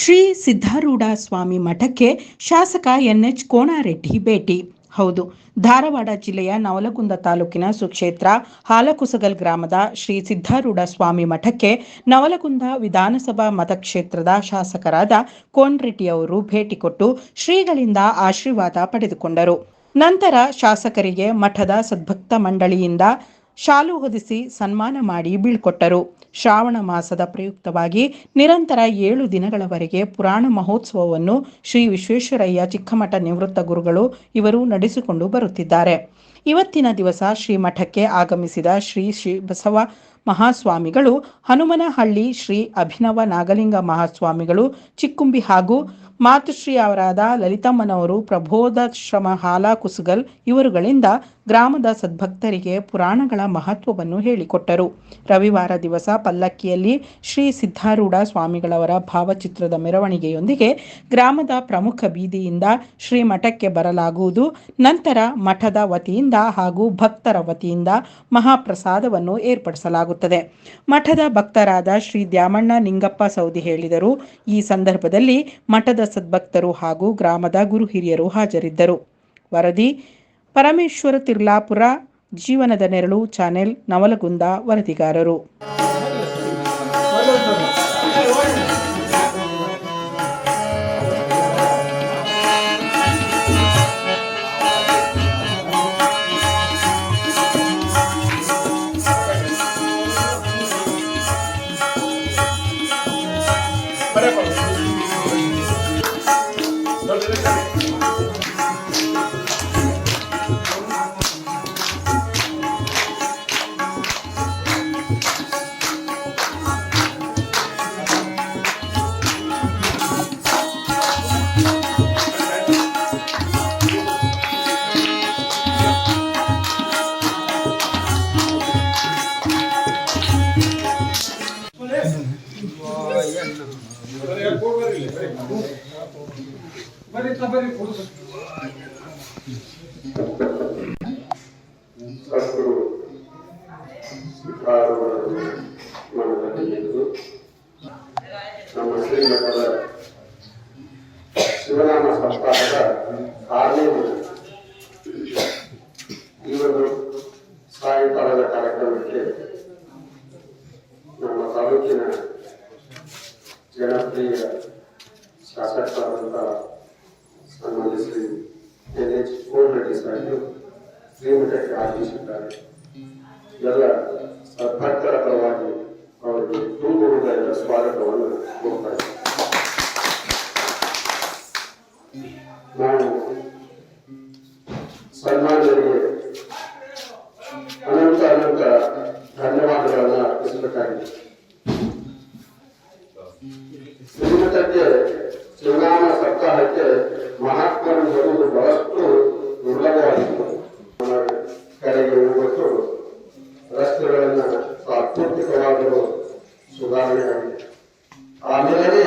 ಶ್ರೀ ಸಿದ್ಧಾರೂಢ ಸ್ವಾಮಿ ಮಠಕ್ಕೆ ಶಾಸಕ N H ಕೋಣಾರೆಡ್ಡಿ ಭೇಟಿ. ಹೌದು, ಧಾರವಾಡ ಜಿಲ್ಲೆಯ ನವಲಗುಂದ ತಾಲೂಕಿನ ಸುಕ್ಷೇತ್ರ ಹಾಲಕುಸಗಲ್ ಗ್ರಾಮದ ಶ್ರೀ ಸಿದ್ಧಾರೂಢ ಸ್ವಾಮಿ ಮಠಕ್ಕೆ ನವಲಗುಂದ ವಿಧಾನಸಭಾ ಮತಕ್ಷೇತ್ರದ ಶಾಸಕರಾದ ಕೋಣರೆಡ್ಡಿ ಅವರು ಭೇಟಿ ಕೊಟ್ಟು ಶ್ರೀಗಳಿಂದ ಆಶೀರ್ವಾದ ಪಡೆದುಕೊಂಡರು. ನಂತರ ಶಾಸಕರಿಗೆ ಮಠದ ಸದ್ಭಕ್ತ ಮಂಡಳಿಯಿಂದ ಶಾಲು ಹೊದಿಸಿ ಸನ್ಮಾನ ಮಾಡಿ ಬೀಳ್ಕೊಟ್ಟರು. ಶ್ರಾವಣ ಮಾಸದ ಪ್ರಯುಕ್ತವಾಗಿ ನಿರಂತರ ಏಳು ದಿನಗಳವರೆಗೆ ಪುರಾಣ ಮಹೋತ್ಸವವನ್ನು ಶ್ರೀ ವಿಶ್ವೇಶ್ವರಯ್ಯ ಚಿಕ್ಕಮಠ ನಿವೃತ್ತ ಗುರುಗಳು ಇವರು ನಡೆಸಿಕೊಂಡು ಬರುತ್ತಿದ್ದಾರೆ. ಇವತ್ತಿನ ದಿವಸ ಶ್ರೀ ಮಠಕ್ಕೆ ಆಗಮಿಸಿದ ಶ್ರೀ ಶ್ರೀ ಬಸವ ಮಹಾಸ್ವಾಮಿಗಳು ಹನುಮನಹಳ್ಳಿ ಶ್ರೀ ಅಭಿನವ ನಾಗಲಿಂಗ ಮಹಾಸ್ವಾಮಿಗಳು ಚಿಕ್ಕುಂಬಿ ಹಾಗೂ ಮಾತುಶ್ರೀ ಅವರಾದ ಲಲಿತಮ್ಮನವರು ಪ್ರಬೋಧಾಶ್ರಮ ಹಾಲಾ ಕುಸುಗಲ್ ಇವರುಗಳಿಂದ ಗ್ರಾಮದ ಸದ್ಭಕ್ತರಿಗೆ ಪುರಾಣಗಳ ಮಹತ್ವವನ್ನು ಹೇಳಿಕೊಟ್ಟರು. ರವಿವಾರ ದಿವಸ ಪಲ್ಲಕ್ಕಿಯಲ್ಲಿ ಶ್ರೀ ಸಿದ್ಧಾರೂಢ ಸ್ವಾಮಿಗಳವರ ಭಾವಚಿತ್ರದ ಮೆರವಣಿಗೆಯೊಂದಿಗೆ ಗ್ರಾಮದ ಪ್ರಮುಖ ಬೀದಿಯಿಂದ ಶ್ರೀ ಮಠಕ್ಕೆ ಬರಲಾಗುವುದು. ನಂತರ ಮಠದ ವತಿಯಿಂದ ಹಾಗೂ ಭಕ್ತರ ವತಿಯಿಂದ ಮಹಾಪ್ರಸಾದವನ್ನು ಏರ್ಪಡಿಸಲಾಗುತ್ತದೆ. ಮಠದ ಭಕ್ತರಾದ ಶ್ರೀ ದ್ಯಾಮಣ್ಣ ನಿಂಗಪ್ಪ ಸೌದಿ ಹೇಳಿದರು. ಈ ಸಂದರ್ಭದಲ್ಲಿ ಮಠದ ಸದ್ಭಕ್ತರು ಹಾಗೂ ಗ್ರಾಮದ ಗುರು ಹಿರಿಯರು ಹಾಜರಿದ್ದರು. ವರದಿ ಪರಮೇಶ್ವರ ತಿರ್ಲಾಪುರ ಜೀವನದ ನೆರಳು ಚಾನೆಲ್ ನವಲಗುಂದ ವರದಿಗಾರರು. ಇದ್ದು ನಮ್ಮ ಶ್ರೀಮಠದ ಶಿವನಾಮ ಸಪ್ತಾಹದ ಆರನೇ ದಿನ ಈ ಒಂದು ಸಾಯಂಕಾಲದ ಕಾರ್ಯಕ್ರಮಕ್ಕೆ ನಮ್ಮ ತಾಲೂಕಿನ ಜನಪ್ರಿಯ ಶಾಸಕರಾದಂತಹ ಸನ್ಮಾನ್ಯ ಶ್ರೀ ಎನ್ ಎಚ್ ಕೋಲ್ರೆಡ್ಡಿ ಸಾಹೇಬರು ಶ್ರೀಮಠಕ್ಕೆ ಆಗಮಿಸಿದ್ದಾರೆ ಎಲ್ಲ ಸದ್ಭಕ್ತರ ಪರವಾಗಿ ಅವರಿಗೆ ತುಂಬ ಹೃದಯದ ಸ್ವಾಗತವನ್ನು ಕೋರ್ತಾ ಇದ್ದೇನೆ. ನಾನು ಸನ್ಮಾನ್ಯರಿಗೆ ಅನಂತ ಅನಂತ ಧನ್ಯವಾದಗಳನ್ನು ಅರ್ಪಿಸಬೇಕಾಗಿದೆ ಶ್ರೀಮಠಕ್ಕೆ ಶಿವನಾಮ ಸಪ್ತಾಹಕ್ಕೆ ಮಹಾತ್ಮರು ಬರುವುದು ಬಹಳಷ್ಟು ದುರ್ಲಭವಾಗಿತ್ತು ಕಡೆಗೆ ಹೋಗುವಷ್ಟು ರಸ್ತೆಗಳನ್ನು ಪ್ರಾಕೃತಿಕವಾದರೂ ಸುಧಾರಣೆ ಆಗಿದೆ. ಆಮೇಲೆ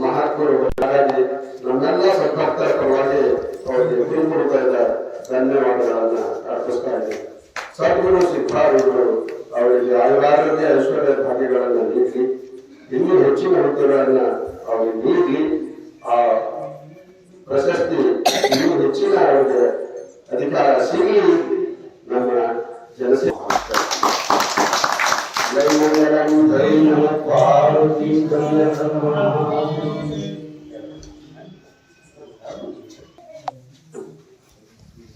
ಮಹಾತ್ಮರು ಹಾಗಾಗಿ ನನ್ನೆಲ್ಲ ಸದ್ಭಕ್ತರ ಪರವಾಗಿ ಅವರಿಗೆ ಇದ್ದ ಧನ್ಯವಾದಗಳನ್ನು ಅರ್ಪಿಸ್ತಾ ಇದ್ದೇನೆ. ಸದ್ಗುರು ಸಿದ್ಧಾರೂಢರು ಅವರಿಗೆ ಆಯುರಾರೋಗ್ಯ ಐಶ್ವರ್ಯ ಭಾಗ್ಯಗಳನ್ನು ನೀಡಲಿ. ಇನ್ನೂ ಹೆಚ್ಚಿನ ಹುದ್ದೆಗಳನ್ನ ಅವರಿಗೆ ನೀಡಲಿ.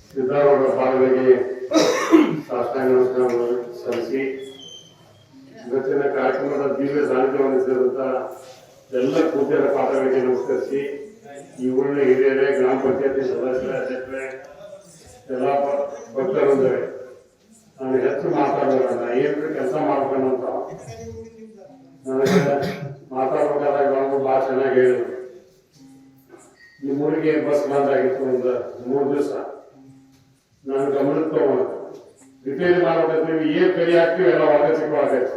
ಸಿದ್ಧಾರೂಢ ಪಾದಗಳಿಗೆ ಸಾಷ್ಟಾಂಗ ಸಲ್ಲಿಸಿ ಇವತ್ತಿನ ಕಾರ್ಯಕ್ರಮದ ದಿವ್ಯ ಸಾನ್ನಿಧ್ಯವನ್ನು ಸೇರಿದಂತ ಎಲ್ಲ ಪೂಜ್ಯರ ಪಾತ್ರಗಳಿಗೆ ನಮಸ್ಕರಿಸಿ ಈ ಊರಿನ ಹಿರಿಯರೇ ಗ್ರಾಮ ಪಂಚಾಯತಿ ಸದಸ್ಯರ ಅಧ್ಯಕ್ಷರೇ ನಿಮ್ಮೂರಿಗೆ ಬಸ್ ಬಂದಾಗಿತ್ತು ಒಂದು ಮೂರು ದಿವಸ. ನಾನು ಗಮನಕ್ಕೆ ತಗೊಂಡು. ರಿಪೇರಿ ನೀವು ಏನ್ ಕೈ ಹಾಕ್ತೀವಿ ಎಲ್ಲ ಒಳಗೆ ಸಿಕ್ಕವಾಗೈತೆ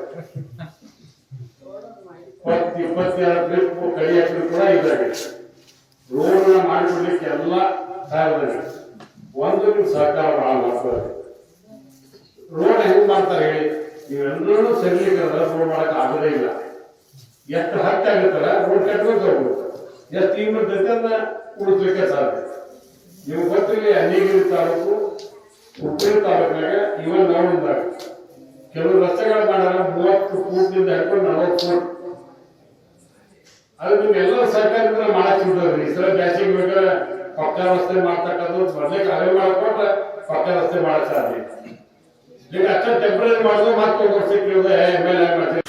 ಇಪ್ಪತ್ತು, ಇಪ್ಪತ್ತೆರಡು ಟ್ರಿಪ್ ಕೈ ಹಾಕಿದ್ರು ಕೂಡ ಇದಾಗಿದೆ. ರೋಡ್ ಮಾಡಿಬಿಡ್ಲಿಕ್ಕೆ ಎಲ್ಲ ತಯಾರಾಗಿದೆ ಒಂದು ನಿಮ್ ಸರ್ಕಾರ ಬಹಳ ಮಾಡ್ತಾರೆ ರೋಡ್ ಹೆಂಗ್ ಮಾಡ್ತಾರೆ ಹೇಳಿ? ನೀವೆಲ್ಲರೂ ಸರಿಲಿಕ್ಕೆ ರೋಡ್ ಮಾಡಕ್ ಆಗೋದೇ ಇಲ್ಲ. ಎಷ್ಟು ಹತ್ತಾಗುತ್ತಲ್ಲ ರೋಡ್ ಕಟ್ಬೇಕು ಎಷ್ಟು ತಿಂಗಳು ಜೊತೆ ಉಳಿಸ್ಲಿಕ್ಕೆ ಸಾಧ್ಯ ನೀವು ಗೊತ್ತಿರಲಿ ಅನ್ನಿಗಿರಿ ತಾಲೂಕು ಹುಬ್ಬಳ್ಳಿ ತಾಲೂಕಿನಾಗ ಇವನ್ ನಾವಿದ್ದಾಗ ಕೆಲವು ರಸ್ತೆಗಳು ಮಾಡ್ಯಾರ ಮೂವತ್ತು ಫೂಟ್ನಿಂದ ಹಿಡ್ಕೊಂಡು ನಲವತ್ತು ಫೂಟ್ ಅದು ನಿಮ್ಗೆಲ್ಲ ಸರ್ಕಾರದಿಂದ ಮಾಡಕ್ ಬಿಡ್ತದ್ರಿ ಈ ಸಲ ಬ್ಯಾಸಿಗೆ ಬೇಕಾದ್ರೆ ಪಕ್ಕ ರಸ್ತೆ ಮಾಡ್ತಕ್ಕಂಥದ್ದು ಬರ್ಲಿಕ್ಕೆ ಅವೆ ಮಾಡ್ಕೊಂಡ್ರೆ ಪಕ್ಕ ರಸ್ತೆ ಮಾಡಕ್ ಸಾಧ್ಯ ಈಗ ಅಷ್ಟೇ ಟೆಂಪ್ರರಿ ಮಾಡಿದ್ರೆ ಮತ್ತೆ ಒಂದು ವರ್ಷಕ್ಕೆ ಎಮ್ ಎಲ್ ಎ ಮಾಡ್ತೀವಿ